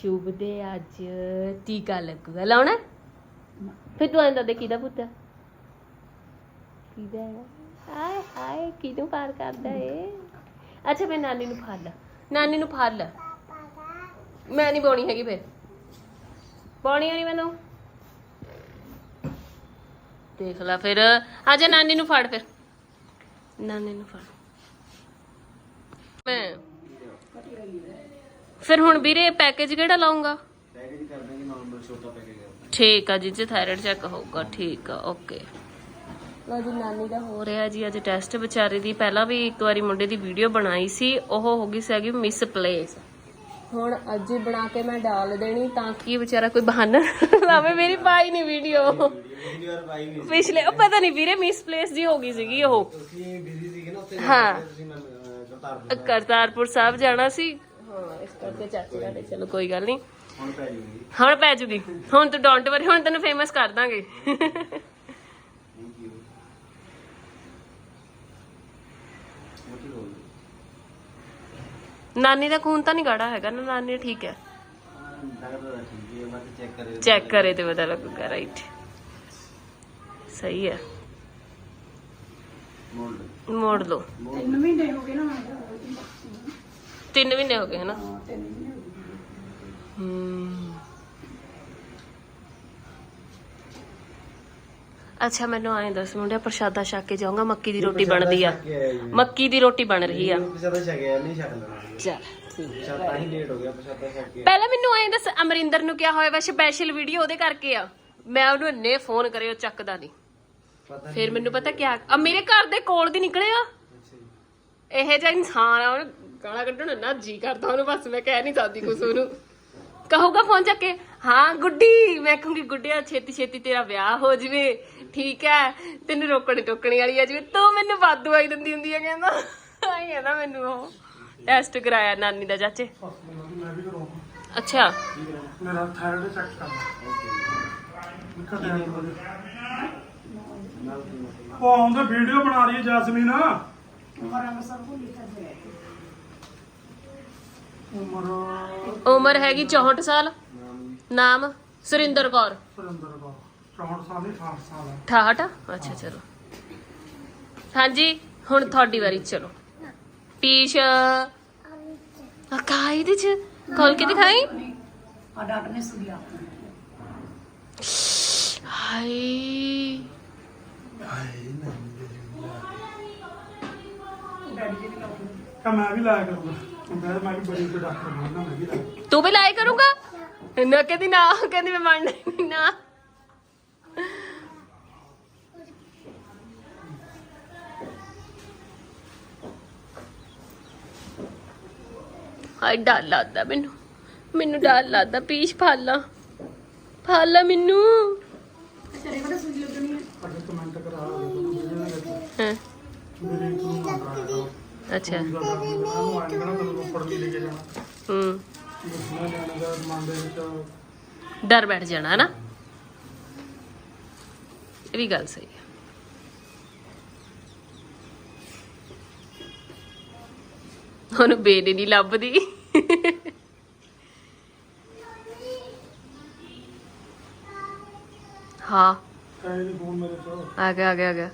ਸ਼ੁਭ ਦੇ ਅੱਜ ਟੀਕਾ ਲੱਗੂਗਾ। ਲਾਉਣਾ? ਫਿਰ ਤੂੰ ਆਂਦਾ ਦੇ ਕਿਹਦਾ ਪੁੱਤ ਹੈ? ਕਿਹਦਾ ਹੈ ਹਾਏ ਹਾਏ ਕਿਹਨੂੰ ਪਾਰ ਕਰਦਾ ਏ? ਅੱਛਾ, ਮੈਂ ਨਾਨੀ ਨੂੰ ਫੜ ਲਾ। ਨਾਨੀ ਨੂੰ ਫੜ ਲਾ। ਮੈਂ ਨਹੀਂ ਪਾਉਣੀ ਹੈਗੀ ਫਿਰ। ਪਾਉਣੀ ਨਹੀਂ ਮੈਨੂੰ? ਦੇਖ ਲੈ ਫਿਰ। ਆ ਨਾਨੀ ਨੂੰ ਫੜ ਫਿਰ। ਨਾਨੀ ਨੂੰ ਫੜ। ਮੈਂ ਫਿਰ ਹੁਣ ਵੀਰੇ ਪੈਕੇਜ ਕਿਹੜਾ ਲਾਉਂਗਾ? ਪੈਕੇਜ ਕਰ ਦਾਂਗੇ ਨਾਰਮਲ ਛੋਟਾ ਪੈਕੇਜ ਕਰ ਠੀਕ ਆ ਜੀ ਜੇ ਥਾਇਰਾਇਡ ਚੈੱਕ ਹੋਊਗਾ ਠੀਕ ਆ ਓਕੇ ਲਓ ਜੀ ਨਾਨੀ ਦਾ ਹੋ ਰਿਹਾ ਜੀ ਅੱਜ ਟੈਸਟ ਵਿਚਾਰੀ ਦੀ। ਪਹਿਲਾਂ ਵੀ ਇੱਕ ਵਾਰੀ ਮੁੰਡੇ ਦੀ ਵੀਡੀਓ ਬਣਾਈ ਸੀ ਉਹ ਹੋ ਗਈ ਸੀਗੀ ਮਿਸ ਪਲੇਸ ਹੁਣ ਅੱਜ ਹੀ ਬਣਾ ਕੇ ਮੈਂ ਡਾਲ ਦੇਣੀ ਤਾਂ ਕਿ ਵਿਚਾਰਾ ਕੋਈ ਬਹਾਨਾ ਲਾਵੇ। ਮੇਰੀ ਪਾਈ ਨਹੀਂ ਵੀਡੀਓ ਪਿਛਲੀ ਵਾਰ ਪਾਈ ਨਹੀਂ ਸੀ। ਪਿਛਲੇ ਉਹ ਪਤਾ ਨਹੀਂ ਵੀਰੇ ਮਿਸ ਪਲੇਸ ਜੀ ਹੋ ਗਈ ਸੀਗੀ ਉਹ। ਤੁਸੀਂ ਬਿਜ਼ੀ ਸੀਗੇ ਨਾ ਉੱਥੇ ਹਾਂ। ਤੁਸੀਂ ਮੈਂ ਕਰਤਾਰਪੁਰ ਕਰਤਾਰਪੁਰ ਸਾਹਿਬ ਜਾਣਾ ਸੀ। ਹਾਂ ਇਸ ਕਰਕੇ ਚਾਚੀ ਦਾ ਚਲੋ ਕੋਈ ਗੱਲ ਨਹੀਂ। ਹੁਣ ਪੈ ਜੂਗੀ। ਹੁਣ ਪੈ ਜੂਗੀ। ਹੁਣ ਤੂੰ ਡੋਂਟ ਵਰੀ ਹੁਣ ਤੈਨੂੰ ਫੇਮਸ ਕਰ ਦਾਂਗੇ। ਥੈਂਕ ਯੂ ਮੋਟੀ ਹੋ ਗਈ ਨਾਨੀ ਦਾ ਖੂਨ ਤਾਂ ਨਹੀਂ ਗਾੜਾ ਹੈਗਾ ਨਾ ਨਾਨੀ ਠੀਕ ਹੈ ਲੱਗਦਾ ਤਾਂ ਠੀਕ ਹੈ। ਬਾਕੀ ਚੈੱਕ ਕਰੇ ਚੈੱਕ ਕਰੇ ਤੇ ਪਤਾ ਲੱਗੂਗਾ ਰਾਈਟ ਸਹੀ ਹੈ। ਮੋੜ ਲਓ। ਮੋੜ ਲਓ ਤਿੰਨ ਮਹੀਨੇ ਹੋ ਗਏ ਨਾ 3 ਮਹੀਨੇ ਹੋ ਗਏ ਹਨਾ? ਹਾਂ ਤਿੰਨ ਮਹੀਨੇ ਹੋ ਗਏ। ਹਮ। ਅੱਛਾ ਮੈਨੂੰ ਆਏ ਦੱਸ ਮੁੰਡਿਆ ਪ੍ਰਸ਼ਾਦਾ ਛਕ ਕੇ ਜਾਊਂਗਾ ਮੱਕੀ ਦੀ ਰੋਟੀ ਬਣਦੀ ਆ। ਜੀ। ਮੱਕੀ ਦੀ ਰੋਟੀ ਬਣ ਰਹੀ ਆ। ਪ੍ਰਸ਼ਾਦਾ ਛਕਿਆ ਨਹੀਂ ਛਕ ਲੈਣਾ ਸੀ ਚੱਲ ਠੀਕ ਪ੍ਰਸ਼ਾਦਾ ਹੀ ਲੇਟ ਹੋ ਗਿਆ ਪ੍ਰਸ਼ਾਦਾ ਛਕ ਕੇ ਪਹਿਲਾਂ ਮੈਨੂੰ ਆਏ ਦੱਸ ਅਮਰਿੰਦਰ ਨੂੰ ਕਿਹਾ ਹੋਇਆ ਵਾ ਸਪੈਸ਼ਲ ਵੀਡੀਓ ਉਹਦੇ ਕਰਕੇ ਆ। ਮੈਂ ਉਹਨੂੰ ਇੰਨੇ ਫੋਨ ਕਰੇ ਉਹ ਚੱਕਦਾ ਨਹੀਂ। ਪਤਾ ਫਿਰ ਮੈਨੂੰ ਪਤਾ ਕਿਆ ਆ ਮੇਰੇ ਘਰ ਦੇ ਕੋਲ ਦੀ ਨਿਕਲਿਆ ਅੱਛਾ ਜੀ। ਇਹ ਜਿਹਾ ਇਨਸਾਨ ਆ ਉਹਨੂੰ ਗਾਲਾਂ ਕੱਢਣ ਨਾ ਜੀ ਕਰਦਾ ਉਹਨੂੰ ਬਸ ਮੈਂ ਕਹਿ ਨਹੀਂ ਸਕਦੀ ਕੁਝ ਉਹਨੂੰ। ਕਹੂਗਾ ਫੋਨ ਚੱਕ ਕੇ ਹਾਂ ਗੁੱਡੀ ਮੈਂ ਕਹੂੰਗੀ ਗੁੱਡਿਆ ਛੇਤੀ ਛੇਤੀ ਤੇਰਾ ਵਿਆਹ ਹੋ ਜਵੇ। ਠੀਕ ਹੈ ਤੈਨੂੰ ਰੋਕਣੀ ਟੋਕਣੀ ਵਾਲੀ ਆ ਜਵੇ। ਤੂੰ ਮੈਨੂੰ ਵਾਧੂ ਆਈ ਦਿੰਦੀ ਹੁੰਦੀ ਆ ਕਹਿੰਦਾ। ਆਈ ਕਹਿੰਦਾ ਮੈਨੂੰ ਉਹ। ਟੈਸਟ ਕਰਾਇਆ ਨਾਨੀ ਦਾ ਚਾਚੇ। ਮੈਂ ਵੀ ਕਰਾਉਂਗਾ ਅੱਛਾ ਮੇਰਾ ਥਾਇਰਾਇਡ ਚੈੱਕ ਕਰਨਾ ਉਹ ਆਉਂਦਾ ਵੀਡੀਓ ਬਣਾ ਰਹੀ ਹੈ ਜੈਸਮੀਨ। ਉਮਰ? ਉਮਰ ਹੈਗੀ 64 ਸਾਲ। ਨਾਮ? ਸੁਰਿੰਦਰ ਕੌਰ। ਸੁਰਿੰਦਰ ਦਾ 64 ਸਾਲ ਨਹੀਂ 68 ਸਾਲ ਹੈ। 68 ਅੱਛਾ ਚਲੋ। ਹਾਂਜੀ ਹੁਣ ਤੁਹਾਡੀ ਵਾਰੀ ਚਲੋ। ਪੀਸ਼ ਆ ਕਾਈ ਦੇ ਚ ਖੋਲ ਕੇ ਦਿਖਾਈ। ਆ ਡਾਕਟਰ ਨੇ ਸੁਣਿਆ ਹਾਏ। ਕਾ ਮੈਂ ਵੀ ਲਾਇਆ ਕਰੂੰਗਾ। ਮੈਂ ਮੈਂ ਵੀ ਬੜੀ ਬੜੀ ਡਾਕਟਰ ਬਣਨਾ ਮੈਂ ਵੀ ਲਾਇਆ ਤੂੰ ਵੀ ਲਾਇ ਕਰੂੰਗਾ? ਨਾ, ਕਹਿੰਦੀ ਨਾ, ਕਹਿੰਦੀ ਮੈਂ ਮੰਨਣਾ ਹੀ ਨਹੀਂ, ਨਾ। ਹਾਏ, ਡਰ ਲੱਗਦਾ ਮੈਨੂੰ। ਮੈਨੂੰ ਡਰ ਲੱਗਦਾ, ਪੀਸ਼ ਫਾਲਾ ਫਾਲਾ ਮੈਨੂੰ। ਅਜੇ ਕਮੈਂਟ ਕਰਾ ਵੀਡੀਓ ਦੇ ਵਿੱਚ ਹਾਂ ਮੇਰੇ ਤੋਂ ਨਾ ਕਰਾਇਆ ਅੱਛਾ। ਉਹਨੂੰ ਆਇਆ ਨਾ ਤੈਨੂੰ ਉੱਪਰ ਵੀ ਲੈ ਕੇ ਜਾਣਾ। ਹੂੰ। ਦੱਸਣਾ ਜਾਣਾ ਦਾ ਮਨ ਦੇ ਵਿੱਚ ਡਰ ਬੈਠ ਜਾਣਾ ਨਾ ਇਹ ਵੀ ਗੱਲ ਸਹੀ ਹੈ ਉਹਨੂੰ ਬੇਨੇ ਨਹੀਂ ਲੱਭਦੀ। ਹਾਂ। ਕਹੇ ਦੇ ਫੋਨ ਮੇਰੇ ਤੋਂ? ਆ ਗਿਆ ਆ ਗਿਆ ਆ ਗਿਆ।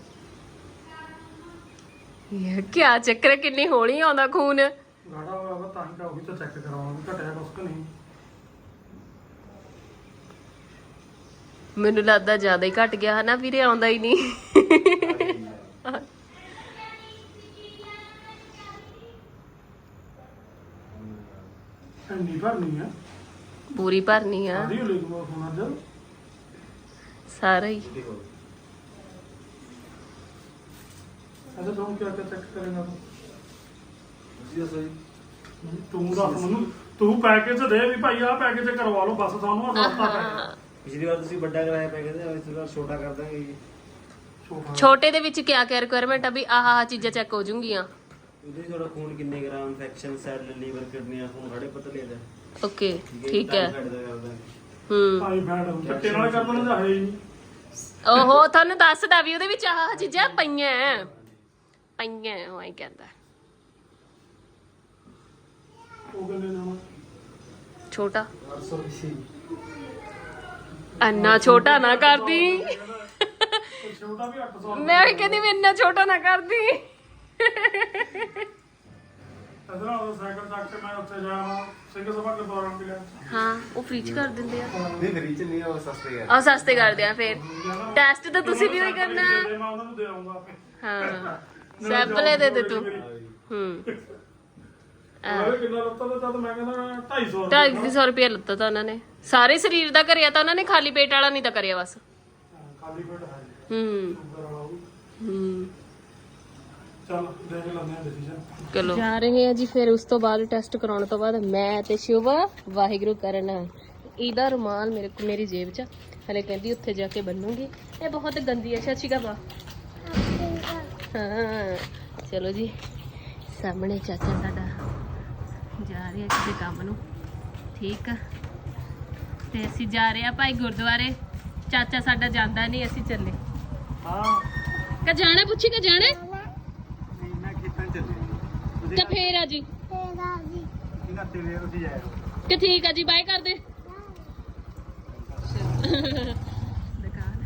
ਇਹ ਕੀ ਚੱਕਰ ਹੈ, ਕਿੰਨੀ ਹੌਲੀ ਆਉਂਦਾ ਖੂਨ? ਗਾੜਾ ਹੋਇਆ ਵਾ ਤਾਂ ਹੀ ਤਾਂ ਉਹੀ ਤਾਂ ਚੈੱਕ ਕਰਾਉਣਾ ਘਟਿਆ ਕੁਛ ਕਿ ਨਹੀਂ। ਮੈਨੂੰ ਲੱਗਦਾ ਜ਼ਿਆਦਾ ਹੀ ਘਟ ਗਿਆ ਹਨਾ ਵੀਰੇ ਆਉਂਦਾ ਹੀ ਨਹੀਂ। ਭਰਨੀ ਆ? ਪੂਰੀ ਭਰਨੀ ਆ। ਆਦੀ ਫੋਨ ਅੱਜ? ਸਾਰਾ ਹੀ। ਦੇਖੋ ਤੂੰ ਕਿਆ ਕਿਆ ਚੈੱਕ ਕਰੇਗਾ ਤੂੰ। ਤੁਸੀਂ ਦੱਸੋ ਜੀ ਤੂੰ ਦੱਸ ਮੈਨੂੰ ਤੂੰ ਪੈਕੇਜ ਦੇ ਵੀ ਭਾਈ ਆਹ ਪੈਕੇਜ ਕਰਵਾ ਲਓ ਬਸ ਸਾਨੂੰ ਆ ਰਸਤਾ ਪੈਕੇਜ ਪਿਛਲੀ ਵਾਰ ਤੁਸੀਂ ਵੱਡਾ ਕਰਾਇਆ ਪੈਕੇਜ ਇਸ ਵਾਰ ਛੋਟਾ ਕਰ ਦਾਂਗੇ ਜੀ। ਛੋਟਾ। ਛੋਟੇ ਦੇ ਵਿੱਚ ਕਿਆ ਕਿਆ ਰਿਕੁਆਇਰਮੈਂਟ ਆ ਵੀ ਆਹ ਆਹ ਚੀਜ਼ਾਂ ਚੈੱਕ ਹੋ ਜੂਗੀਆਂ ਉਹਦੇ ਥੋੜਾ ਖੂਨ ਕਿੰਨੇ ਗ੍ਰਾਮ ਇਨਫੈਕਸ਼ਨ ਸੈੱਲ ਲੀਵਰ ਕਿਡਨੀਆਂ ਖੂਨ ਸਾਡੇ ਪਤਲੇ ਦਾ ਓਕੇ ਠੀਕ ਹੈ ਟਾਈਫਾਇਡ ਦਾ ਕਰ ਦਾਂਗੇ। ਹੂੰ। ਭਾਈ ਨਾਲ ਕਰ ਦੇਣਾ ਜਾਂ ਹੈ ਹੀ ਨਹੀਂ। ਓਹੋ ਤੁਹਾਨੂੰ ਦੱਸਦਾ ਵੀ ਉਹਦੇ ਵਿੱਚ ਆਹ ਆਹ ਚੀਜ਼ਾਂ ਪਈਆਂ ਐ। ਪਈਆਂ ਉਹ ਕਹਿੰਦਾ ਉਹ ਕਹਿੰਦੇ ਜਾਣਾ ਛੋਟਾ 800 ਛੋਟਾ ਨਾ ਕਰਦੀ ਛੋਟਾ ਵੀ 800 ਮੈਂ ਵੀ ਕਹਿੰਦੀ ਵੀ ਇੰਨਾ ਛੋਟਾ ਨਾ ਕਰਦੀ ਅਸਲਾ ਉਹ ਸਾਈਕਲ ਚੱਕ ਕੇ ਮੈਂ ਉੱਥੇ ਜਾਣਾ ਸਿੰਘ ਸਭਾ ਗੁਰਦੁਆਰਾ ਨੂੰ ਗਿਆ ਹਾਂ ਉਹ ਫ੍ਰੀ ਕਰ ਦਿੰਦੇ ਆ ਨਹੀਂ ਫਰੀ ਨਹੀਂ ਉਹ ਸਸਤੇ ਆ ਆ ਸਸਤੇ ਕਰਦੇ ਆ ਫਿਰ ਟੈਸਟ ਤਾਂ ਤੁਸੀਂ ਵੀ ਉਹੀ ਕਰਨਾ ਮੈਂ ਉਹਨਾਂ ਨੂੰ ਦੇ ਆਉਂਗਾ ਹਾਂ ਸੈਂਪਲ ਦੇ ਦੇ ਤੂੰ। ਹੂੰ। ਕਿੰਨਾ ਲੱਤਾ ਤਾਂ ਜਦ ਮੈਂ ਕਹਿੰਦਾ 250 ਢਾਈ ਸੌ ਰੁਪਏ ਲੱਤਾ ਤਾਂ ਉਹਨਾਂ ਨੇ। ਸਾਰੇ ਸਰੀਰ ਦਾ ਕਰਿਆ ਤਾਂ ਉਹਨਾਂ ਨੇ ਖਾਲੀ ਪੇਟ ਵਾਲਾ ਨਹੀਂ ਤਾਂ ਕਰਿਆ ਬਸ। ਖਾਲੀ ਪੇਟ ਹੈ। ਹੂੰ। ਵੀ। ਚੱਲ ਡਿਸੀਜਨ ਚਲੋ। ਜਾ ਰਹੇ ਆ ਜੀ ਫਿਰ ਉਸ ਤੋਂ ਬਾਅਦ ਟੈਸਟ ਕਰਾਉਣ ਤੋਂ ਬਾਅਦ। ਮੈਂ ਤੇ ਸ਼ੁਭ ਵਾਹਿਗੁਰੂ ਕਰਨ। ਇਹਦਾ ਰੁਮਾਲ ਮੇਰੇ ਕੋ ਮੇਰੀ ਜੇਬ 'ਚ ਹਲੇ ਕਹਿੰਦੀ ਉੱਥੇ ਜਾ ਕੇ ਬੰਨੂਗੀ। ਇਹ ਬਹੁਤ ਗੰਦੀ ਹੈ। ਸੱਚੀ ਹਾਂ ਚਲੋ ਜੀ ਸਾਹਮਣੇ ਚਾਚਾ ਸਾਡਾ ਜਾ ਰਿਹਾ ਕਿਸੇ ਕੰਮ ਨੂੰ। ਠੀਕ ਆ। ਤੇ ਅਸੀਂ ਜਾ ਰਹੇ ਆ ਭਾਈ ਗੁਰਦੁਆਰੇ। ਚਾਚਾ ਸਾਡਾ ਜਾਂਦਾ ਨਹੀਂ ਅਸੀਂ ਚੱਲੇ। ਹਾਂ। ਕਾ ਜਾਣਾ ਪੁੱਛੀ ਕਾ ਜਾਣਾ? ਮੈਂ ਖੇਤਾਂ ਚੱਲੇ ਤਾਂ ਫੇਰ ਆ ਜੀ। ਇਹਨਾਂ ਤੇ ਵੇਰ ਤੁਸੀਂ ਜਾਇਓ ਕਿ ਠੀਕ ਆ ਜੀ ਬਾਏ ਕਰ ਦੇ ਦੁਕਾਨ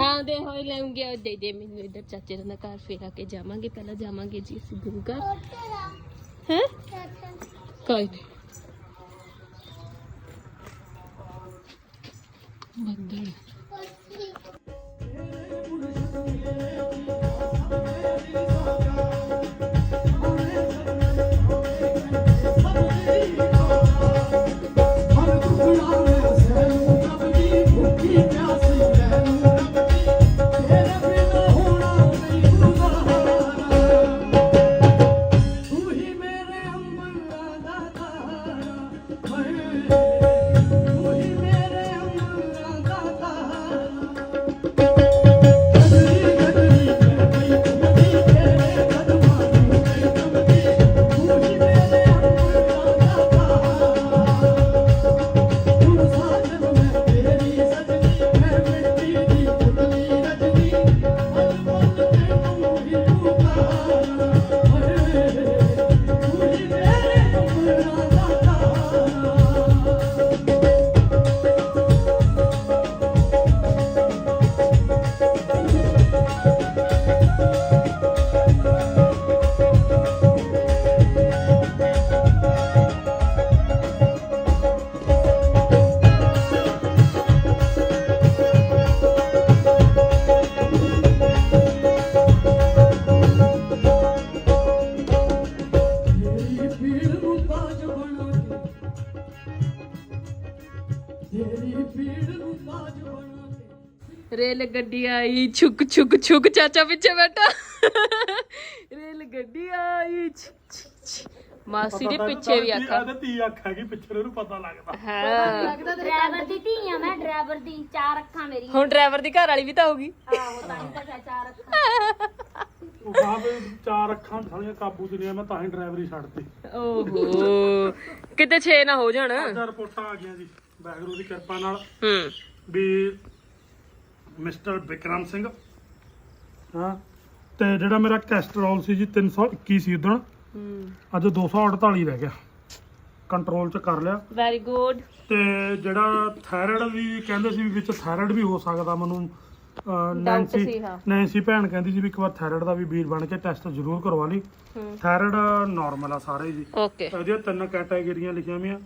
ਆਉਂਦੇ ਹੋਏ ਲੈਉਂਗੇ ਦੇ ਦੇ, ਮੈਨੂੰ ਇੱਧਰ ਚਾਚੇ ਦਾ ਘਰ ਫੇਰ ਆ ਕੇ ਜਾਵਾਂਗੇ, ਪਹਿਲਾਂ ਜਾਵਾਂਗੇ ਜੀ ਅਸੀਂ ਗੁਰੂ ਘਰ ਹੈ? ਕੋਈ ਨਹੀਂ ਬੱਦਲ ਗੱਡੀ ਆਈ ਛੁਕ ਛੁਕ ਛੁਕ ਚਾਚਾ ਪਿੱਛੇ ਬੈਠਾ। ਰੇਲ ਗੱਡੀ ਆਈ। ਮਾਸੀ ਦੇ ਪਿੱਛੇ ਵੀ ਆਖਾ ਇਹਦੇ ਤੀ ਅੱਖ ਹੈਗੀ ਪਿੱਛੇ ਨੂੰ ਪਤਾ ਲੱਗਦਾ। ਹਾਂ। ਡਰਾਈਵਰ ਦੀ ਧੀ ਆ ਮੈਂ ਡਰਾਈਵਰ ਦੀ ਚਾਰ ਅੱਖਾਂ ਮੇਰੀਆਂ। ਹੁਣ ਡਰਾਈਵਰ ਦੀ ਘਰ ਵਾਲੀ ਵੀ ਤਾਂ ਹੋਗੀ ਆਹੋ ਤਾਂ ਹੀ ਤਾਂ ਚਾਰ ਅੱਖਾਂ। ਉਹ ਕਹਾਂ ਵੀ ਚਾਰ ਅੱਖਾਂ ਸਾਲੀਆਂ ਕਾਬੂ ਚ ਨਹੀਂ ਆ ਮੈਂ ਤਾਂ ਹੀ ਡਰਾਈਵਰੀ ਛੱਡਤੀ। ਓਹੋ। ਕਿਤੇ 6 ਨਾ ਹੋ ਜਾਣ। ਅੱਜ ਰਿਪੋਰਟਾਂ ਆ ਗਈਆਂ ਜੀ ਵਾਹਿਗੁਰੂ ਦੀ ਕਿਰਪਾ ਨਾਲ। ਹੂੰ। ਵੀ ਮਿਸਟਰ ਵਿਕਰਮ ਸਿੰਘ। ਹਾਂ। ਤੇ ਜਿਹੜਾ ਮੇਰਾ ਕੋਲੇਸਟ੍ਰੋਲ ਸੀ ਜੀ 321 ਸੀ ਉਦੋਂ। ਹੂੰ। ਅੱਜ 248 ਰਹਿ ਗਿਆ। ਕੰਟਰੋਲ ਚ ਕਰ ਲਿਆ। ਵੈਰੀ ਗੁੱਡ ਤੇ ਜਿਹੜਾ ਥਾਇਰਾਇਡ ਵੀ ਕਹਿੰਦੇ ਸੀ ਵੀ ਵਿੱਚ ਥਾਇਰਾਇਡ ਵੀ ਹੋ ਸਕਦਾ ਮੈਨੂੰ ਅਹ, ਨੈਂਸੀ ਸੀ, ਹਾਂ। ਨੈਂਸੀ ਭੈਣ ਕਹਿੰਦੀ ਸੀ ਵੀ ਇੱਕ ਵਾਰ ਥਾਇਰਾਇਡ ਦਾ ਵੀ ਵੀਰ ਬਣ ਕੇ ਟੈਸਟ ਜ਼ਰੂਰ ਕਰਵਾ ਲਈ। ਹੂੰ। ਥਾਇਰਾਇਡ ਨਾਰਮਲ ਆ ਸਾਰੇ ਜੀ। ਓਕੇ ਇਹਦੀਆਂ ਤਿੰਨ ਕੈਟਾਗਰੀਆਂ ਲਿਖੀਆਂ ਹੋਈਆਂ।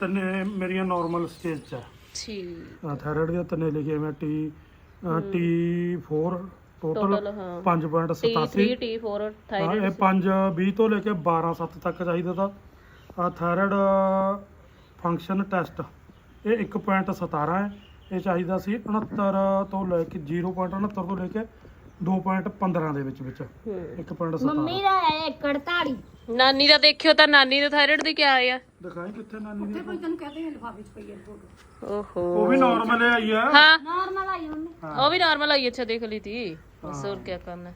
ਤਿੰਨੇ ਮੇਰੀਆਂ ਨਾਰਮਲ ਸਟੇਜ 'ਚ ਠੀਕ। ਆ ਥਾਇਰਾਇਡ ਦੀਆਂ ਤਿੰਨੇ ਲਿਖੀਆਂ ਹੋਈਆਂ ਟੀ T4 ਟੋਟਲ Total, ਹਾਂ। 5.87 T3 T4 ਹਾਂ ਥਾਇਰਾਇਡ ਇਹ 5 20 ਤੋਂ ਲੈ ਕੇ 12 7 ਤੱਕ ਚਾਹੀਦਾ ਤਾਂ। ਆ ਥਾਇਰਾਇਡ ਫੰਕਸ਼ਨ ਟੈਸਟ ਇਹ 1.17 ਹੈ। ਇਹ ਚਾਹੀਦਾ ਸੀ 69 ਤੋਂ ਲੈ ਕੇ 0.69 ਤੋਂ ਲੈ ਕੇ 2.15 ਦੇ ਵਿੱਚ ਵਿੱਚ। 1.17 ਮੰਮੀ ਦਾ ਹੈ 148 ਨਾਨੀ ਦਾ ਦੇਖਿਓ ਤਾਂ ਨਾਨੀ ਦੇ ਥਾਇਰਾਇਡ ਦੀ ਕੀ ਆਇਆ? ਦਿਖਾਈ ਕਿੱਥੇ ਨਾਨੀ ਦੀ ਓਹੋ। ਉਹ ਵੀ ਨਾਰਮਲ ਆਈ ਆ। ਹਾਂ। ਨਾਰਮਲ ਆਈ ਮੰਮੀ। ਉਹ ਵੀ ਨਾਰਮਲ ਆਈ ਅੱਛਾ ਦੇਖ ਲਈ ਤੀ। ਬਸ ਹੋਰ ਕੀ ਕਰਨਾ।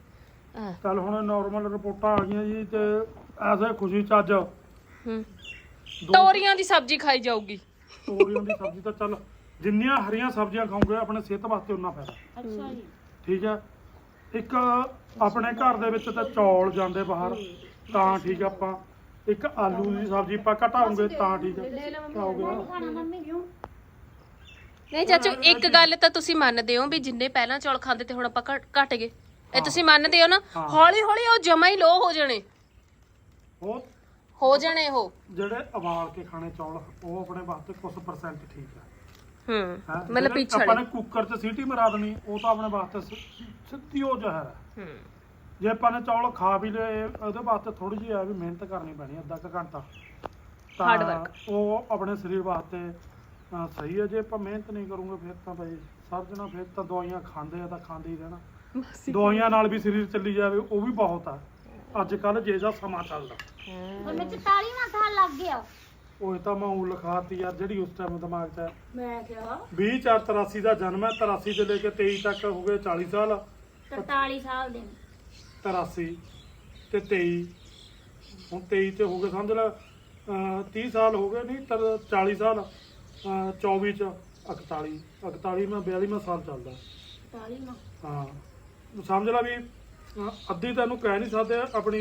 ਆ ਕੱਲ ਹੁਣ ਨਾਰਮਲ ਰਿਪੋਰਟਾਂ ਆ ਗਈਆਂ ਜੀ ਤੇ ਐਸੇ ਖੁਸ਼ੀ ਚ ਅੱਜ। ਹੂੰ। ਤੋਰੀਆਂ ਦੀ ਸਬਜ਼ੀ ਖਾਈ ਜਾਊਗੀ। ਤੋਰੀਆਂ ਦੀ ਸਬਜ਼ੀ ਤਾਂ ਚੱਲ ਜਿੰਨੀਆਂ ਹਰੀਆਂ ਸਬਜ਼ੀਆਂ ਖਾਓਗੇ ਆਪਣੇ ਸਿਹਤ ਵਾਸਤੇ ਉਨਾ ਫਾਇਦਾ। ਅੱਛਾ ਜੀ। ਠੀਕ ਹੈ ਇੱਕ ਆਪਣੇ ਘਰ ਦੇ ਵਿੱਚ ਤਾਂ ਚੌਲ ਜਾਂਦੇ ਬਾਹਰ ਤਾਂ ਠੀਕ ਆ ਆਪਾਂ। ਇੱਕ ਆਲੂ ਦੀ ਸਬਜ਼ੀ ਆਪਾਂ ਘਟਾਉਂਗੇ ਤਾਂ ਠੀਕ ਹੈ। ਕਿਆ ਹੋ ਗਿਆ ਖਾਣਾ ਮੰਮੀ ਕਿਉਂ? ਨਹੀਂ ਚਾਚੂ ਇੱਕ ਗੱਲ ਤਾਂ ਤੁਸੀਂ ਮੰਨਦੇ ਹੋ ਵੀ ਜਿੰਨੇ ਪਹਿਲਾਂ ਚੌਲ ਖਾਂਦੇ ਤੇ ਹੁਣ ਆਪਾਂ ਘਟ- ਘਟ ਗਏ। ਇਹ ਤੁਸੀਂ ਮੰਨਦੇ ਹੋ ਨਾ? ਹਾਂ। ਹੌਲੀ ਹੌਲੀ ਉਹ ਜਮਾ ਹੀ ਲੋ ਹੋ ਜਾਣੇ। ਉਹ ਹੋ ਜਾਣੇ ਉਹ। ਜਿਹੜੇ ਉਬਾਲ ਕੇ ਖਾਣੇ ਚੌਲ ਉਹ ਆਪਣੇ ਵਾਸਤੇ ਕੁਝ ਪਰਸੈਂਟ ਠੀਕ ਹੈ। ਹੂੰ। ਹੈਂ। ਮਤਲਬ ਜਿਹੜੇ ਪਿੱਛੇ ਆਪਾਂ ਨੇ ਕੁੱਕਰ 'ਚ ਸੀਟੀ ਮਰਾ ਦੇਣੀ ਉਹ ਤਾਂ ਆਪਣੇ ਵਾਸਤੇ ਸ- ਸਿੱਧੀ ਉਹ ਜ਼ਹਿਰ ਹੈ। ਹੂੰ। ਜੇ ਆਪਾਂ ਨੇ ਚੌਲ ਖਾ ਵੀ ਲਏ ਉਹਦੇ ਵਾਸਤੇ ਥੋੜੀ ਜਿਹੀ ਆ ਵੀ ਮਿਹਨਤ ਕਰਨੀ ਪੈਣੀ ਅੱਧਾ ਕੁ ਘੰਟਾ। Hard work. ਉਹ ਆਪਣੇ ਸਰੀਰ ਵਾਸਤੇ ਸਹੀ ਹੈ ਜੇ ਆਪਾਂ ਮਿਹਨਤ ਨਹੀਂ ਕਰੂਗੇ ਫਿਰ ਤਾਂ ਭਾਈ ਸਰਜਣਾ ਫਿਰ ਤਾਂ ਦਵਾਈਆਂ ਖਾਂਦੇ ਆ ਤਾਂ ਖਾਂਦੇ ਹੀ ਰਹਿਣਾ। ਦਵਾਈਆਂ ਨਾਲ ਵੀ ਸਰੀਰ ਚੱਲੀ ਜਾਵੇ ਉਹ ਵੀ ਬਹੁਤ ਆ। ਅੱਜ ਕੱਲ ਜੇ ਜਾ ਸਮਾਂ ਚੱਲਦਾ। ਹੁਣ ਮੈਂ 44ਵਾਂ ਸਾਲ ਲੱਗ ਗਿਆ। ਉਹ ਤਾਂ ਮੈਂ ਉਹ ਲਿਖਾਤੀ ਯਾਰ ਜਿਹੜੀ ਉਸ ਟਾਈਮ ਦਿਮਾਗ 'ਚ ਹੈ ਮੈਂ ਕਿਹਾ 20 4 83 ਦਾ ਜਨਮ ਹੈ 83 ਤੋਂ ਲੈ ਕੇ 23 ਤੱਕ ਹੋ ਗਏ 40 ਸਾਲ। 43 ਸਾਲ ਦੇ 83 ਤੇ 23 ਹੁਣ 23 ਤੇ ਹੋ ਗਏ ਸਮਝ ਲੈ ਅਹ 30 ਸਾਲ ਹੋ ਗਏ ਨਹੀਂ ਤਰ 40 ਸਾਲ ਅਹ 24 ਚ 41 41 ਮੈਂ 42ਵਾਂ ਸਾਲ ਚੱਲਦਾ। 44ਵਾਂ ਹਾਂ। ਸਮਝ ਲੈ ਵੀ ਅੱਧੀ ਤੈਨੂੰ ਕਹਿ ਨਹੀਂ ਸਕਦੇ ਆਪਣੀ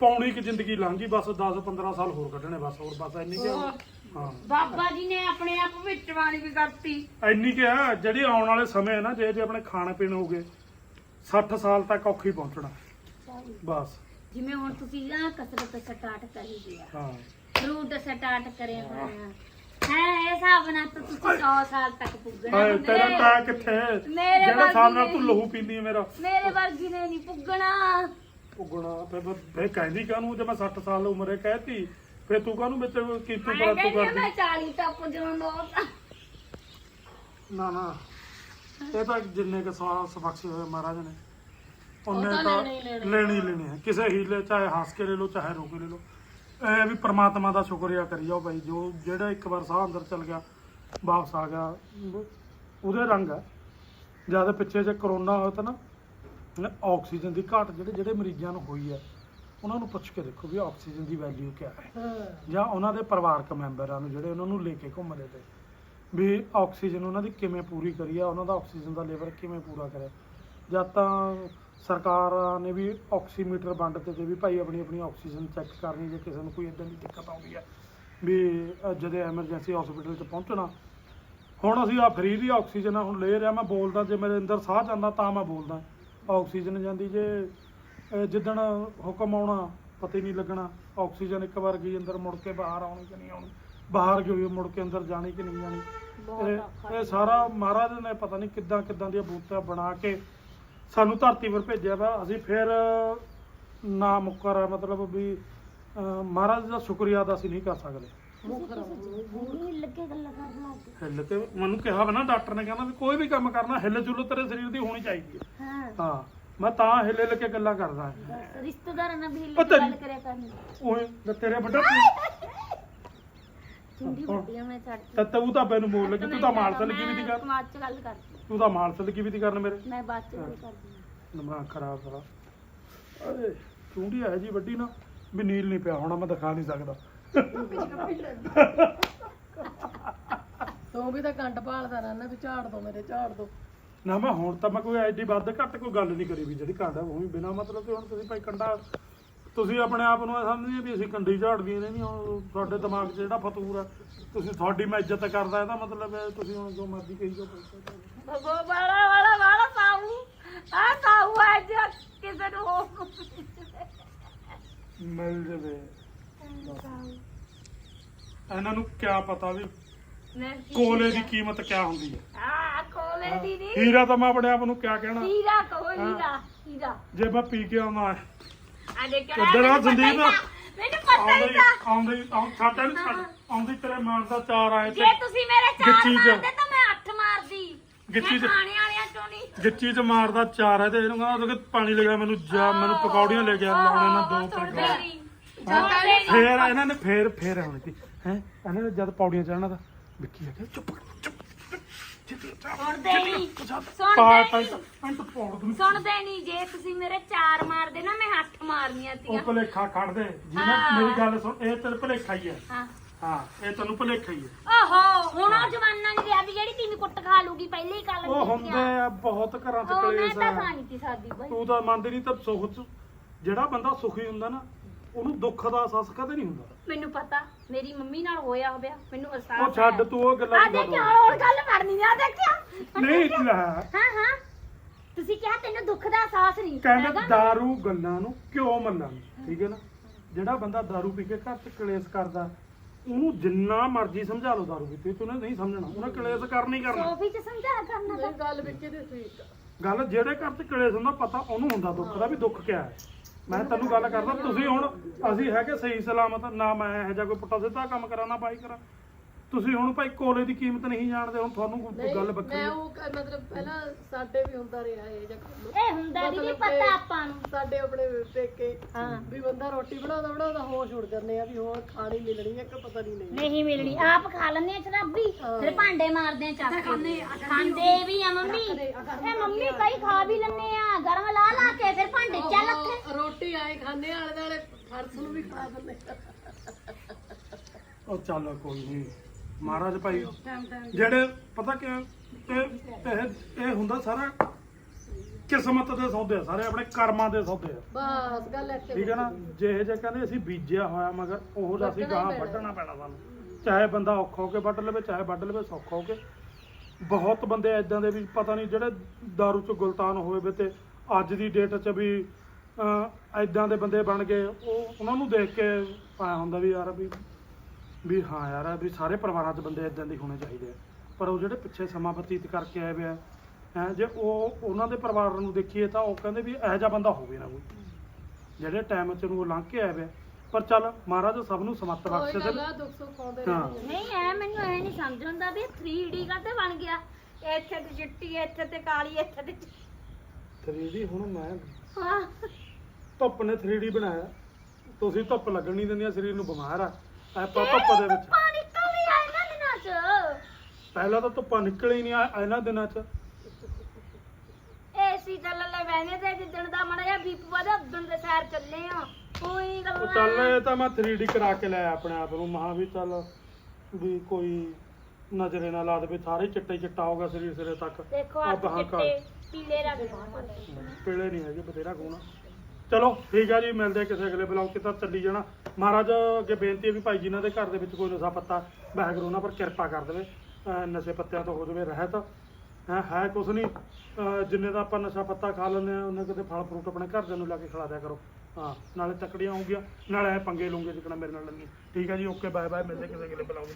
ਪੌਣੀ ਕਿ ਜ਼ਿੰਦਗੀ ਲੰਘ ਗਈ ਬਸ 10 15 ਸਾਲ ਹੋਰ ਕੱਢਣੇ ਬਸ ਹੋਰ ਬਸ ਇੰਨੀ ਕਿ ਹਾਂ। ਬਾਬਾ ਜੀ ਨੇ ਆਪਣੇ ਆਪ ਭਵਿੱਖਬਾਣੀ ਵੀ ਕਰਤੀ। ਇੰਨੀ ਕਿ ਜਿਹੜੀ ਆਉਣ ਵਾਲੇ ਸਮੇਂ ਹੈ ਨਾ ਜੇ ਜੇ ਆਪਣੇ ਖਾਣੇ ਪੀਣੇ ਹੋਗੇ 60 ਸਾਲ ਤੱਕ ਔਖੀ ਪਹੁੰਚਣਾ। ਬਸ। ਜਿਵੇਂ ਹੁਣ ਤੁਸੀਂ ਨਾ ਕਸਰਤ ਸਟਾਰਟ ਕਰੀ ਗਿਆ ਹਾਂ। ਫਰੂਟ ਸਟਾਰਟ ਕਰਿਆ ਹੋਇਆ ਹੈ ਇਹ ਹਿਸਾਬ ਨਾਲ ਤਾਂ ਤੁਸੀਂ 100 ਸਾਲ ਤੱਕ ਪੁੱਗਣਾ ਹਾਏ ਤੇਰਾ ਮੇਰੇ- ਟਾ ਕਿੱਥੇ ਮੇਰੇ ਜਿਹੜੇ ਸਾਲ ਨਾਲ ਵਰਗੀ ਤੂੰ ਲਹੂ ਪੀਂਦੀ ਹੈ ਮੇਰਾ। ਮੇਰੇ ਵਰਗੀ ਨੇ ਨਹੀਂ ਪੁੱਗਣਾ। ਉਗਣਾ ਤੇ ਫਿਰ ਫਿਰ ਕਹਿੰਦੀ ਕਾਹਨੂੰ ਜੇ ਮੈਂ 60 ਸਾਲ ਉਮਰੇ ਕਹਿਤੀ ਫਿਰ ਤੂੰ ਕਾਹਨੂੰ ਵਿੱਚ ਕੀਤੂ ਮੈਂ ਕਹਿੰਦੀ ਕਰਦੀ? ਮੈਂ 40 ਟੱਪ ਲੋਕ ਨਾ ਨਾ। ਇਹ ਤਾਂ ਜਿੰਨੇ ਕੁ ਸਵਾ ਸਬਖਸ਼ੇ ਹੋਏ ਮਹਾਰਾਜ ਨੇ ਉਹਨੇ ਤਾਂ ਲੈਣੀ ਲੈਣੀ। ਹੈ ਕਿਸੇ ਹੀਲੇ ਚਾਹੇ ਹੱਸ ਕੇ ਲੈ ਲਓ ਚਾਹੇ ਰੋ ਕੇ ਲੈ ਲਓ। ਇਹ ਵੀ ਪ੍ਰਮਾਤਮਾ ਦਾ ਸ਼ੁਕਰੀਆ ਕਰੀ ਜਾਓ ਭਾਈ ਜੋ ਜਿਹੜਾ ਇੱਕ ਵਾਰ ਸਾਹ ਅੰਦਰ ਚਲ ਗਿਆ ਵਾਪਸ ਆ ਗਿਆ ਉਹਦੇ ਰੰਗ ਹੈ। ਜਦ ਪਿੱਛੇ ਜੇ ਕਰੋਨਾ ਹੋਇਆ ਤਾਂ ਨਾ ਆਕਸੀਜਨ ਦੀ ਘਾਟ ਜਿਹੜੇ ਜਿਹੜੇ ਮਰੀਜ਼ਾਂ ਨੂੰ ਹੋਈ ਹੈ ਉਹਨਾਂ ਨੂੰ ਪੁੱਛ ਕੇ ਦੇਖੋ ਵੀ ਆਕਸੀਜਨ ਦੀ ਵੈਲਿਊ ਕੀ ਹੈ। ਜਾਂ ਉਹਨਾਂ ਦੇ ਪਰਿਵਾਰਕ ਮੈਂਬਰਾਂ ਨੂੰ ਜਿਹੜੇ ਉਹਨਾਂ ਨੂੰ ਲੈ ਕੇ ਘੁੰਮਦੇ ਤੇ ਵੀ ਆਕਸੀਜਨ ਉਹਨਾਂ ਦੀ ਕਿਵੇਂ ਪੂਰੀ ਕਰੀ ਆ ਉਹਨਾਂ ਦਾ ਆਕਸੀਜਨ ਦਾ ਲੇਵਲ ਕਿਵੇਂ ਪੂਰਾ ਕਰਿਆ ਜਦ ਤਾਂ ਸਰਕਾਰਾਂ ਨੇ ਵੀ ਆਕਸੀਮੀਟਰ ਵੰਡ ਦਿੱਤੇ ਵੀ ਭਾਈ ਆਪਣੀ ਆਪਣੀ ਆਕਸੀਜਨ ਚੈੱਕ ਕਰਨੀ, ਜੇ ਕਿਸੇ ਨੂੰ ਕੋਈ ਇਦਾਂ ਦੀ ਦਿੱਕਤ ਆਉਂਦੀ ਹੈ ਵੀ ਜਦੋਂ ਐਮਰਜੈਂਸੀ ਹਸਪੀਟਲ 'ਚ ਪਹੁੰਚਣਾ। ਹੁਣ ਅਸੀਂ ਆ ਫਰੀ ਦੀ ਆਕਸੀਜਨ ਹੁਣ ਲੈ ਰਿਹਾ, ਮੈਂ ਬੋਲਦਾ, ਜੇ ਮੇਰੇ ਅੰਦਰ ਸਾਹ ਜਾਂਦਾ ਤਾਂ ਮੈਂ ਬੋਲਦਾ। ਆਕਸੀਜਨ ਜਾਂਦੀ ਜੇ ਜਿੱਦਣ ਹੁਕਮ ਆਉਣਾ, ਪਤਾ ਹੀ ਨਹੀਂ ਲੱਗਣਾ, ਆਕਸੀਜਨ ਇੱਕ ਵਾਰ ਗਈ ਅੰਦਰ ਮੁੜ ਕੇ ਬਾਹਰ ਆਉਣੀ ਕਿ ਨਹੀਂ ਆਉਣੀ। ਬਾਹਰ ਗਈ ਮੁੜ ਕੇ ਅੰਦਰ ਜਾਣੀ ਕਿ ਨਹੀਂ ਜਾਣੀ। ਇਹ ਇਹ ਸਾਰਾ ਮਹਾਰਾਜ ਨੇ ਪਤਾ ਨਹੀਂ ਕਿੱਦਾਂ ਕਿੱਦਾਂ ਦੀਆਂ ਬੂਤਾਂ ਬਣਾ ਕੇ ਸਾਨੂੰ ਧਰਤੀ 'ਤੇ ਭੇਜਿਆ ਵਾ। ਅਸੀਂ ਫਿਰ ਨਾ ਮੁੱਕਰ ਮਤਲਬ ਵੀ ਮਹਾਰਾਜ ਦਾ ਸ਼ੁਕਰੀਆ ਤਾਂ ਅਸੀਂ ਨਹੀਂ ਕਰ ਸਕਦੇ। ਨਹੀਂ ਲੱਗੇ ਗੱਲਾਂ ਕਰਨ ਲੱਗ ਗਏ। ਹਿੱਲ ਕੇ ਮੈਨੂੰ ਕਿਹਾ ਵਾ ਨਾ ਡਾਕਟਰ ਨੇ ਕਹਿੰਦਾ ਵੀ ਕੋਈ ਵੀ ਕੰਮ ਕਰਨਾ ਹਿੱਲ ਜੁਲ ਤੇਰੇ ਸਰੀਰ ਦੀ ਹੋਣੀ ਚਾਹੀਦੀ ਹੈ। ਹਾਂ। ਹਾਂ ਮੈਂ ਤਾਂ ਹਿੱਲ ਹਿੱਲ ਕੇ ਗੱਲਾਂ ਕਰਦਾ। ਹਾਂ ਬਸ ਰਿਸ਼ਤੇਦਾਰਾਂ ਨਾਲ ਵੀ ਹਿੱਲ ਪਤਾ ਕੇ ਗੱਲ ਨਹੀਂ। ਕਰਿਆ ਕਰਨੀ। ਓਏ ਲੈ ਤੇਰੇ ਵੱਡਾ ਮੈਂ ਛੱਡ ਤਾਂ ਤੂੰ ਤਾਂ ਮੈਨੂੰ ਬੋਲ ਲੱਗੀ ਤੂੰ ਤਾਂ ਮਾਨਸਾ ਲੱਗੀ ਵੀ ਦੀ ਕਰ ਬਾਅਦ ਚ ਗੱਲ ਕਰਦੀ ਤੂੰ ਤਾਂ ਮਾਨਸਾ ਲੱਗੀ ਵੀ ਦੀ ਕਰਨ ਮੇਰੇ? ਮੈਂ ਬਾਅਦ ਚ ਗੱਲ ਕਰਦੀ ਹਾਂ। ਦਿਮਾਗ ਖਰਾਬ ਕਰਾ। ਅਰੇ ਚੁੰਡੀ ਹੈ ਜੀ ਵੱਡੀ ਨਾ। ਵੀ ਨੀਲ ਨਹੀਂ ਪਿਆ ਹੋਣਾ ਮੈਂ ਦਿਖਾ ਨਹੀਂ ਸਕਦਾ। ਤੂੰ ਵੀ ਤਾਂ ਕੰਡ ਭਾਲਦਾ ਰਹਿਣਾ ਵੀ ਝਾੜ ਦੋ ਮੇਰੇ ਝਾੜ ਦੋ। ਨਾ ਮੈਂ ਹੁਣ ਤਾਂ ਮੈਂ ਕੋਈ ਐਡੀ ਵੱਧ ਘੱਟ ਕੋਈ ਗੱਲ ਨਹੀਂ ਕਰੀ ਵੀ ਜਿਹੜੀ ਕਾਂਡਾ ਉਹ ਵੀ ਬਿਨਾ ਮਤਲਬ ਤੇ ਹੁਣ ਤੁਸੀਂ ਭਾਈ ਕੰਡਾ ਤੁਸੀਂ ਆਪਣੇ ਆਪ ਨੂੰ ਇਹ ਸਮਝਦੇ ਵੀ ਅਸੀਂ ਕੰਡੀ ਝਾੜਦੀਆਂ ਨੇ ਨਹੀਂ ਹੁਣ ਤੁਹਾਡੇ ਦਿਮਾਗ 'ਚ ਜਿਹੜਾ ਫਤੂਰ ਆ ਤੁਸੀਂ ਤੁਹਾਡੀ ਮੈਂ ਇੱਜ਼ਤ ਕਰਦਾ ਇਹਦਾ ਮਤਲਬ ਹੈ ਤੁਸੀਂ ਹੁਣ ਜੋ ਮਰਜ਼ੀ ਕਹੀ ਜਾਓ। ਬਗੋ ਬਾਲਾ ਵਾਲਾ ਵਾਲਾ ਸਾਊ। ਆ ਸਾਊ ਆ ਜਾ ਕਿਸੇ ਨੂੰ ਹੋ ਮਿਲ ਜਵੇ। ਇਹਨਾਂ ਨੂੰ ਕਿਆ ਪਤਾ ਵੀ ਕੋਲੇ ਦੀ ਕੀਮਤ ਕਿਆ ਹੁੰਦੀ ਹੈ? ਆ ਕੋਲੇ ਦੀ ਨਹੀਂ। ਹੀਰਾ ਤਾਂ ਮੈਂ ਆਪਣੇ ਆਪ ਨੂੰ ਕਿਆ ਕਹਿਣਾ? ਹੀਰਾ ਕਹੋ ਹੀਰਾ ਹੀਰਾ। ਜੇ ਮੈਂ ਪੀ ਕੇ ਆਉਣਾ ਉੱਧਰ ਆ ਸੰਦੀਪ। ਮੈਨੂੰ ਪਤਾ ਹੀ ਆਉਂਦੀ ਤਾਂ ਆਉਂਦੀ ਸਾਡਾ ਨਹੀਂ ਛੱਡ ਆਉਂਦੀ ਤੇਰੇ ਦਾ ਚਾਰ ਆਏ ਤੇ ਜੇ ਤੁਸੀਂ ਮੇਰੇ ਚਾਰ ਗਿੱਚੀ ਚ। ਮਾਰਦੇ ਤਾਂ ਮੈਂ ਅੱਠ ਮਾਰਦੀ। ਗਿੱਚੀ ਮੈਂ ਚ। ਖਾਣੇ ਵਾਲਿਆਂ ਚੋਂ ਨਹੀਂ। ਗਿੱਚੀ ਚ ਮਾਰਦਾ ਚਾਰ ਹੈ ਤੇ ਇਹਨੂੰ ਕਹਿੰਦਾ ਕਿ ਪਾਣੀ ਲਗਾ ਮੈਨੂੰ ਜਾ ਮੈਨੂੰ ਪਕੌੜੀਆਂ ਲੈ ਕੇ ਆ ਲਾਉਣੇ ਨਾ ਦੋ ਪਕੌੜੇ ਫੇਰ ਇਹਨਾਂ ਨੇ ਫੇਰ ਫੇਰ ਆਉਣੀ ਸੀ। ਹੈ? ਇਹਨਾਂ ਨੇ ਜਦ ਪੌੜੀਆਂ ਚੜਨਾ ਤਾਂ ਵਿੱਕੀ ਆ ਗਿਆ ਚੁੱਪ ਕਰ, ਚੁੱਪ ਸੁਣਦੇ ਨਹੀਂ। ਪਾ ਸੁਣਦੇ ਪੈਂਟ ਨਹੀਂ। ਪੈਂਟ ਪਾੜ ਦੂੰ ਸੁਣਦੇ ਨਹੀਂ ਜੇ ਤੁਸੀਂ ਮੇਰੇ ਚਾਰ ਮਾਰਦੇ ਨਾ ਮੈਂ ਅੱਠ ਮਾਰਨੀਆਂ ਉਹ ਤੀਆਂ ਭਲੇਖਾ ਖੜ ਦੇ ਜਿਹਨੇ ਹਾਂ। ਮੇਰੀ ਗੱਲ ਸੁਣ ਇਹ ਤੇਰੇ ਭਲੇਖਾ ਹੀ ਹੈ। ਹਾਂ। ਹਾਂ ਇਹ ਤੈਨੂੰ ਭਲੇਖਾ ਹੀ ਹੈ। ਓਹੋ ਹੁਣ ਉਹ ਜਮਾਨਾ ਨਹੀਂ ਰਿਹਾ ਵੀ ਜਿਹੜੀ ਤਿੰਨ ਕੁੱਟ ਖਾ ਲੂਗੀ ਪਹਿਲੇ ਹੀ ਕੱਲ ਉਹ ਹੁੰਦੇ ਆ ਬਹੁਤ ਘਰਾਂ ਚ ਉਹ ਮੈਂ ਕਲੇਸ਼ ਤਾਂ ਆ ਖਾਣੀ ਸੀ ਸਾਦੀ ਬਾਈ। ਤੂੰ ਤਾਂ ਮੰਨਦੀ ਨਹੀਂ ਤਾਂ ਸੁੱਖ ਚ ਜਿਹੜਾ ਬੰਦਾ ਸੁਖੀ ਹੁੰਦਾ ਨਾ ਉਹਨੂੰ ਦੁੱਖ ਦਾ ਅਹਿਸਾਸ ਕਦੇ ਨਹੀਂ ਹੁੰਦਾ ਮੈਨੂੰ ਪਤਾ ਮੇਰੀ ਮੰਮੀ ਨਾਲ ਹੋਇਆ ਹੋਇਆ ਮੈਨੂੰ ਅਹਿਸਾਸ ਉਹ ਛੱਡ ਤੂੰ ਉਹ ਗੱਲਾਂ ਆ ਦੀ ਦੇਖਿਆ ਗੱਲ ਹੋਰ ਗੱਲ ਕਰਨੀ ਆ ਦੇਖਿਆ ਨਹੀਂ ਲੈ ਹਾਂ ਹਾਂ ਤੁਸੀਂ ਕਿਹਾ ਤੈਨੂੰ ਦੁੱਖ ਦਾ ਅਹਿਸਾਸ ਨਹੀਂ ਕਹਿੰਦੇ ਹੈਗਾ? दारू ਗੱਲਾਂ ਨੂੰ ਕਿਉਂ ਮੰਨਣ ਠੀਕ ਹੈ ਨਾ ਜਿਹੜਾ ਬੰਦਾ दारू ਪੀ ਕੇ ਘਰ ਚ ਕਲੇਸ਼ ਕਰਦਾ ਉਹਨੂੰ ਜਿੰਨਾ ਮਰਜ਼ੀ ਸਮਝਾ ਲਓ दारू ਪੀਤੀ ਤੇ ਉਹਨੇ ਨਹੀਂ ਸਮਝਣਾ ਉਹਨੇ ਕਲੇਸ਼ ਕਰਨੀ ਕਰਨਾ ਸੋਫੀ ਚ ਸਮਝਾ ਕਰਨਾ ਤਾਂ ਇਹ ਗੱਲ ਵਿੱਚ ਦੀ ਠੀਕ ਆ ਗੱਲ ਜਿਹੜੇ ਘਰ ਚ ਕਲੇਸ਼ ਹੁੰਦਾ ਪਤਾ ਉਹਨੂੰ ਹੁੰਦਾ ਦੁੱਖ ਦਾ ਵੀ ਦੁੱਖ ਕਿਆ ਹੈ ਮੈਂ ਤੈਨੂੰ ਗੱਲ ਕਰਦਾ, ਤੁਸੀਂ ਹੁਣ ਅਸੀਂ ਹੈਗੇ ਸਹੀ ਸਲਾਮਤ, ਨਾ ਮੈਂ ਇਹੋ ਜਿਹਾ ਕੋਈ ਪੁੱਟਾ ਸਿੱਧਾ ਕੰਮ ਕਰਾਂ ਨਾ ਬਾਈ ਕਰਾਂ। ਤੁਸੀਂ ਹੁਣ ਭਾਈ ਕੋਲੇ ਦੀ ਕੀਮਤ ਨਹੀਂ ਜਾਣਦੇ ਹੁਣ ਤੁਹਾਨੂੰ ਕੋਈ ਨਹੀਂ ਗੱਲ ਮੈਂ। ਉਹ ਕ- ਮਤਲਬ ਪਹਿਲਾਂ ਸਾਡੇ ਵੀ ਹੁੰਦਾ ਰਿਹਾ ਇਹ ਜਾਂ ਕੰਮ ਇਹ ਹੁੰਦਾ ਮਤਲਬ ਪਤਾ ਕਿ ਆਪਾਂ ਨੂੰ। ਸਾਡੇ ਆਪਣੇ ਪੇਕੇ ਹਾਂ। ਵੀ ਬੰਦਾ ਰੋਟੀ ਬਣਾਉਂਦਾ ਬਣਾਉਂਦਾ ਹੋਸ਼ ਉੱਡ ਜਾਂਦੇ ਆ ਵੀ ਹੋਰ ਖਾਣੀ ਮਿਲਣੀ ਹੈ ਕਿ ਪਤਾ ਨਹੀਂ ਨਹੀਂ। ਨਹੀਂ ਮਿਲਣੀ ਆਪ ਖਾ ਲੈਂਦੇ ਆ ਸ਼ਰਾਬੀ ਫਿਰ ਭਾਂਡੇ ਮਾਰਦੇ ਆ ਚੱਕ ਕੇ। ਖਾਂਦੇ ਵੀ ਆ ਮੰਮੀ। ਇਹ ਮੰਮੀ ਕਈ ਖਾ ਵੀ ਲੈਂਦੇ ਆ ਗਰਮ ਲਾ ਲਾ ਕੇ ਫਿਰ ਭਾਂਡੇ ਚੱਲ ਉੱਥੇ। ਉਹ ਰੋਟੀ ਆਏ ਖਾਂਦੇ ਆਲੇ ਦਾਲੇ ਫਰਸ ਨੂੰ ਵੀ ਖਾ ਦਿੰਦੇ ਆ। ਉਹ ਚੱਲ ਕੋਈ ਨਹੀਂ ਮਹਾਰਾਜ ਭਾਈ। ਜਿਹੜੇ ਪਤਾ ਕਿ ਇਹ ਇਹ ਇਹ ਹੁੰਦਾ ਸਾਰਾ ਕਿਸਮਤ ਦੇ ਸੌਦੇ ਆ ਸਾਰੇ ਆਪਣੇ ਕਰਮਾਂ ਦੇ ਸੌਦੇ ਆ। ਬਸ ਗੱਲ ਇੱਥੇ ਠੀਕ ਹੈ ਨਾ? ਜਿਹੇ ਜੇ ਕਹਿੰਦੇ ਅਸੀਂ ਬੀਜਿਆ ਹੋਇਆ ਮਗਰ ਉਹ ਜਿਹਾ ਅਸੀਂ ਗਾਂ ਵੱਢਣਾ ਪੈਣਾ ਸਾਨੂੰ। ਚਾਹੇ ਬੰਦਾ ਔਖਾ ਹੋ ਕੇ ਵੱਢ ਲਵੇ ਚਾਹੇ ਵੱਢ ਲਵੇ ਸੌਖਾ ਹੋ ਕੇ। ਬਹੁਤ ਬੰਦੇ ਐਦਾਂ ਦੇ ਵੀ ਪਤਾ ਨਹੀਂ ਜਿਹੜੇ दारू ਚ ਗੁਲਤਾਨ ਹੋਏ ਵੇ ਤੇ ਅੱਜ ਦੀ ਡੇਟ 'ਚ ਵੀ ਐਦਾਂ ਦੇ ਬੰਦੇ ਬਣ ਗਏ। ਉਹ ਉਹਨਾਂ ਨੂੰ ਦੇਖ ਕੇ ਆਇਆ ਹੁੰਦਾ ਵੀ ਯਾਰ ਵੀ ਵੀ ਹਾਂ ਯਾਰ ਵੀ ਸਾਰੇ ਪਰਿਵਾਰਾਂ 'ਚ ਬੰਦੇ ਐਦਾਂ ਦੇ ਹੋਣੇ ਚਾਹੀਦੇ ਆ। ਪਰ ਉਹ ਜਿਹੜੇ ਪਿੱਛੇ ਸਮਾਂ ਬਤੀਤ ਕਰਕੇ ਆਏ ਵੇ ਆ ਹੈਂ, ਜੇ ਉਹ ਉਹਨਾਂ ਦੇ ਪਰਿਵਾਰ ਨੂੰ ਦੇਖੀਏ ਤਾਂ ਉਹ ਕਹਿੰਦੇ ਵੀ ਇਹੋ ਜਿਹਾ ਬੰਦਾ ਹੋਵੇ ਨਾ ਕੋਈ। ਜਿਹੜੇ ਟਾਈਮ 'ਚ ਨੂੰ ਉਹ ਲੰਘ ਕੇ ਆਏ ਵੇ ਆ। ਪਰ ਚੱਲ ਮਹਾਰਾਜ ਸਭ ਨੂੰ ਸਮੱਤ ਕੋਈ ਬਖਸ਼ੇ ਗੱਲ ਦੇ ਆ ਦੁੱਖ ਸੁੱਖ ਆਉਂਦੇ ਹਾਂ। ਰਹਿੰਦੇ ਆ। ਨਹੀਂ ਐ ਮੈਨੂੰ ਐ ਨਹੀਂ ਸਮਝ ਆਉਂਦਾ ਵੀ 3D ਕਾਤੇ ਬਣ ਗਿਆ? ਇੱਥੇ ਤੇ ਚਿੱਟੀ ਇੱਥੇ ਤੇ ਕਾਲੀ ਇੱਥੇ ਤੇ ਚਿ- 3D ਹੁਣ ਮੈਂ ਹਾਂ। ਧੁੱਪ ਨੇ 3D ਬਣਾਇਆ। ਤੁਸੀਂ ਧੁੱਪ ਲੱਗਣ ਨਹੀਂ ਦਿੰਦੀਆਂ ਸਰੀਰ ਨੂੰ ਬਿਮਾਰ ਆ। ਆਪਾਂ ਧੁੱਪ ਦੇ ਵਿੱਚ। ਪਾਣੀ ਨਿਕਲਦੀ ਆ ਇਹਨਾਂ ਦਿਨਾਂ ਚ। ਪਹਿਲਾਂ ਤਾਂ ਧੁੱਪਾਂ ਨਿਕਲ ਹੀ ਨਹੀਂ ਆ ਇਹਨਾਂ ਦਿਨਾਂ 'ਚ। ਏਸੀ ਚੱਲਣ ਲੈ ਬੈਨੇ ਤੇ ਜਿੱਦਣ ਦਾ ਮੜਾ ਜਿਹਾ ਬੀਪ ਵਧਾ ਉਦਣ ਦੇ ਸੈਰ ਚੱਲੇ ਆ। ਕੋਈ ਉਹ ਗੱਲਾਂ। ਚੱਲ ਇਹ ਤਾਂ ਮੈਂ 3D ਕਰਾ ਕੇ ਲਿਆ ਆਪਣੇ ਆਪ ਨੂੰ। ਮਹਾ ਵੀ ਚੱਲ ਵੀ ਕੋਈ ਨਜ਼ਰੇ ਨਾ ਲਾ ਦੇਵੇ ਸਾਰੇ ਚਿੱਟੇ ਚਿੱਟਾ ਹੋਗਾ ਸਰੀਰ ਸਿਰੇ ਤੱਕ। ਦੇਖੋ ਆ ਅੱਖ ਬਾਹਾਂ ਚਿੱਟੇ ਪੀਲੇ ਰੰਗ ਦੇ। ਪੀਲੇ ਨਹੀਂ ਹੈਗੇ ਬਥੇਰਾ ਗੁਣਾ ਚਲੋ, ਠੀਕ ਆ ਜੀ, ਮਿਲਦੇ ਆ ਕਿਸੇ ਅਗਲੇ ਬਲੌਗ 'ਚ ਤਾਂ ਚੱਲੀ ਜਾਣਾ। ਮਹਾਰਾਜ, ਅੱਗੇ ਬੇਨਤੀ ਹੈ ਵੀ ਭਾਈ ਜਿਨ੍ਹਾਂ ਦੇ ਘਰ ਦੇ ਵਿੱਚ ਕੋਈ ਨਸ਼ਾ ਪੱਤਾ, ਵਾਹਿਗੁਰੂ ਉਹਨਾਂ ਪਰ ਕਿਰਪਾ ਕਰ ਦੇਵੇ, ਅਹ ਨਸ਼ੇ ਪੱਤਿਆਂ ਤੋਂ ਹੋ ਜਾਵੇ ਰਹਿਤ। ਹੈ ਹੈ ਕੁਛ ਨਹੀਂ, ਅਹ ਜਿੰਨੇ ਦਾ ਆਪਾਂ ਨਸ਼ਾ ਪੱਤਾ ਖਾ ਲੈਂਦੇ ਆ ਉਹਨੇ ਕਿਤੇ ਫਲ ਫਰੂਟ ਆਪਣੇ ਘਰਦਿਆਂ ਨੂੰ ਲਾ ਕੇ ਖਿਲਾ ਦਿਆ ਕਰੋ। ਹਾਂ, ਨਾਲੇ ਤਕੜੀਆਂ ਹੋਊਗੀਆਂ ਨਾਲੇ ਇਹ ਪੰਗੇ ਲੂੰਗੇ ਜਿਕਣਾ ਮੇਰੇ ਨਾਲ ਲੈਣੀ ਠੀਕ ਆ ਜੀ ਓਕੇ ਬਾਏ ਬਾਏ ਮਿਲਦੇ ਕਿਸੇ ਅਗਲੇ ਬਲੌਗ 'ਚ।